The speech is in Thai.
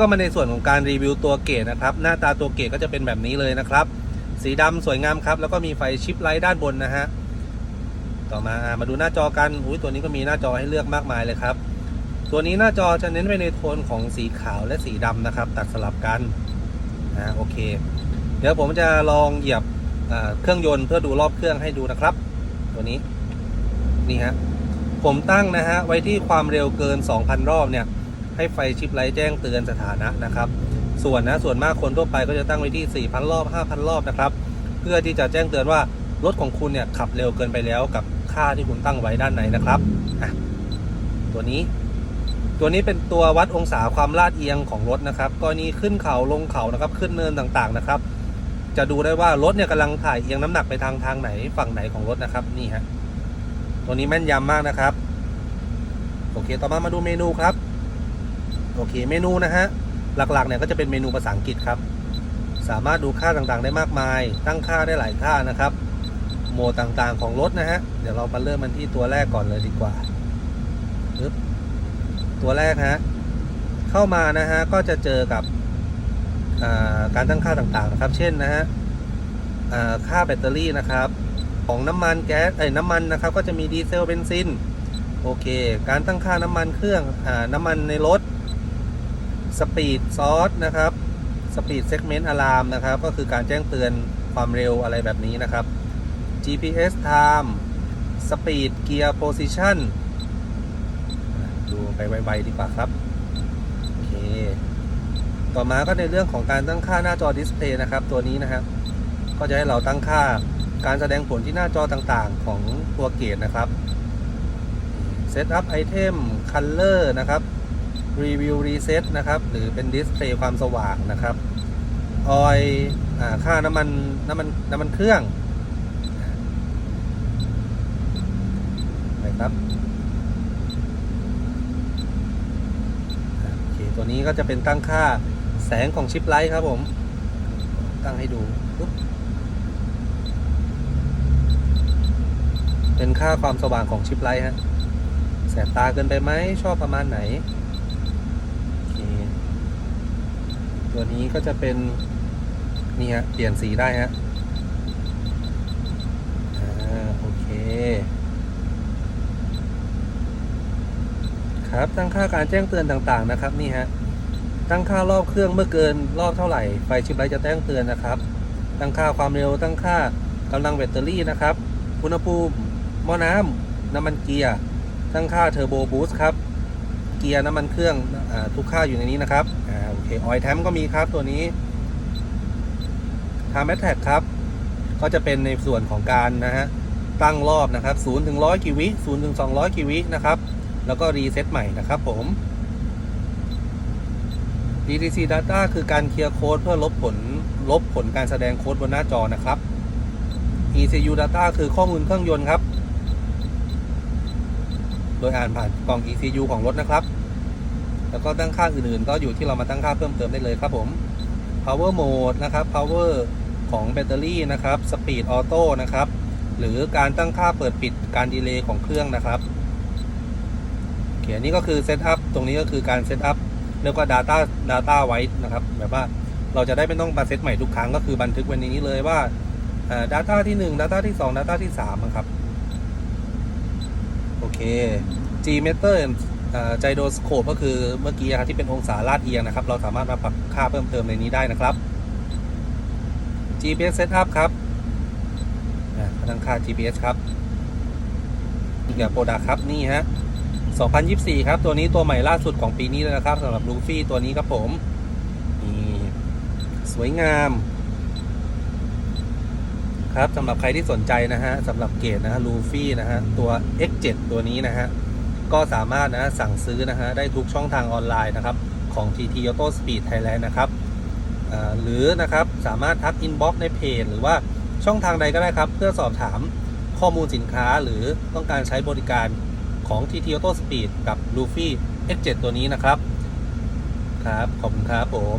ก็มาในส่วนของการรีวิวตัวเกตนะครับหน้าตาตัวเกตก็จะเป็นแบบนี้เลยนะครับ สีดำสวยงามครับ แล้วก็มีไฟชิปไลท์ด้านบนนะฮะต่อมามาดูหน้าจอกันอุ้ยตัวนี้ก็มีหน้าจอให้เลือกมากมายเลยครับ ตัวนี้หน้าจอจะเน้นไปในโทนของสีขาวและสีดำนะครับ ตัดสลับกันอ่าโอเค เดี๋ยวผมจะลองเหยียบเครื่องยนต์เพื่อดูรอบเครื่องให้ดูนะครับ ตัวนี้นี่ฮะผมตั้งนะฮะไว้ที่ความเร็วเกิน 2,000 รอบเนี่ย ให้ไฟชิปไลท์แจ้งเตือนสถานะนะครับ ส่วนนะส่วนมากคนทั่วไปก็จะตั้งไว้ที่ 4,000 รอบ 5,000 รอบนะครับ เพื่อที่จะแจ้งเตือนว่ารถของคุณเนี่ยขับเร็วเกินไปแล้วกับค่าที่คุณตั้งไว้ด้านในนะครับ ตัวนี้ ตัวนี้เป็นตัววัดองศาความลาดเอียงของรถนะครับกรณีขึ้นเขาลงเขานะครับขึ้นเนินต่างๆนะครับ จะดูได้ว่ารถเนี่ยกำลังถ่ายเอียงน้ำหนักไปทางทางไหนฝั่งไหนของรถนะครับนี่ฮะตัวนี้แม่นยำมากนะครับ โอเค ต่อมามาดูเมนูครับ โอเคเมนูนะฮะหลักๆเนี่ยก็จะเป็นเมนูภาษาอังกฤษครับ สามารถดูค่าต่างๆได้มากมาย ตั้งค่าได้หลายค่านะครับ โหมดต่างๆของรถนะฮะเดี๋ยวเรามาเริ่มมันที่ตัวแรกก่อนเลยดีกว่าปึ๊บตัวแรกฮะเข้ามานะฮะก็จะเจอกับาการตั้งค่าต่างๆนะครับ เช่นนะฮะค่าแบตเตอรี่นะครับ ของน้ำมันแก๊สเอ้ยน้ำมันนะครับ ก็จะมีดีเซลเบนซินโอเค การตั้งค่าน้ำมันเครื่องอน้ำมันในรถ สปีดซอสนะครับสปีดเซกเมนต์อะลามนะครับ ก็คือการแจ้งเตือนความเร็วอะไรแบบนี้นะครับ GPS time Speed Gear Position ดูไปไวๆดีกว่าครับ โอเค ต่อมาก็ในเรื่องของการตั้งค่าหน้าจอดิสเพลย์นะครับ ตัวนี้นะครับก็จะให้เราตั้งค่าการแสดงผลที่หน้าจอต่างๆของตัวเกตนะครับ Setup Item Color นะครับ Review Reset นะครับ หรือเป็นดิสเพลย์ความสว่างนะครับ ออยค่าน้ำมันน้ำมันน้ำมันเครื่องนะครับโอเคตัวนี้ก็จะเป็นตั้งค่าแสงของชิปไลท์ครับผม ตั้งให้ดูปุ๊บเป็นค่าความสว่างของชิปไลท์ฮะแสบตาเกินไปไหมชอบประมาณไหน โอเค ตัวนี้ก็จะเป็นนี่ฮะเปลี่ยนสีได้ฮะอโอเค ครับตั้งค่าการแจ้งเตือนต่างๆนะครับนี่ฮะตั้งค่ารอบเครื่องเมื่อเกินรอบเท่าไหร่ไฟชิปไลท์จะแจ้งเตือนนะครับ ตั้งค่าความเร็วตั้งค่ากำลังแบตเตอรี่นะครับอุณหภูมิหม้อน้ำน้ำมันเกียร์ตั้งค่าเทอร์โบบูสต์ครับ เกียร์น้ำมันเครื่องอทุกค่าอยู่ในนี้นะครับอโอเคออยแทมก็มีครับตัวนี้ทาแมทแท็กครับก็จะเป็นในส่วนของการนะฮะตั้งรอบนะครับ0ถึง100กิวิ0ถึง200กิวินะครับ แล้วก็รีเซ็ตใหม่นะครับผม DTC Data คือการเคลียร์โค้ดเพื่อลบผลลบผลการแสดงโค้ดบนหน้าจอนะครับ ECU Data คือข้อมูลเครื่องยนต์ครับ โดยอ่านผ่านกล่อง ECU ของรถนะครับ แล้วก็ตั้งค่าอื่นๆ ก็อยู่ที่เรามาตั้งค่าเพิ่มเติมได้เลยครับผม Power Mode นะครับ Power ของแบตเตอรี่นะครับ Speed Auto นะครับ หรือการตั้งค่าเปิดปิดการดีเลย์ของเครื่องนะครับเคอันนี้ก็คือ Setup ตรงนี้ก็คือการ Setup เรียกว่า Data Data ไว้นะครับแบบว่าเราจะได้ไม่ต้องมาเซตใหม่ทุกครั้งก็คือบันทึกไว้ในนี้เลยว่าอ่า Data ที่ 1 Data ที่ 2 Data ที่3นะครับ G meter ไจโดสโคปก็คือเมื่อกี้นะครับที่เป็นองศาลาดเอียงนะครับ เราสามารถมาปรับค่าเพิ่มเติมในนี้ได้นะครับ GPS setup ครับตั้งค่า GPS ครับอีกอย่างโปรดักครับนี่ฮะ 2024 ครับ ตัวนี้ตัวใหม่ล่าสุดของปีนี้เลยนะครับสำหรับลูฟี่ตัวนี้ครับผมนี่สวยงาม ครับสำหรับใครที่สนใจนะฮะสำหรับเกรดนะฮะลูฟี่นะฮะตัว X7 ตัวนี้นะฮะก็สามารถนะสั่งซื้อนะฮะได้ทุกช่องทางออนไลน์นะครับของ TT Auto Speed Thailand นะครับหรือนะครับสามารถทักอินบ็อกซ์ในเพจหรือว่าช่องทางใดก็ได้ครับ เพื่อสอบถามข้อมูลสินค้าหรือต้องการใช้บริการของ TT Auto Speed กับ Luffy X7 ตัวนี้นะครับ ครับ ขอบคุณครับผม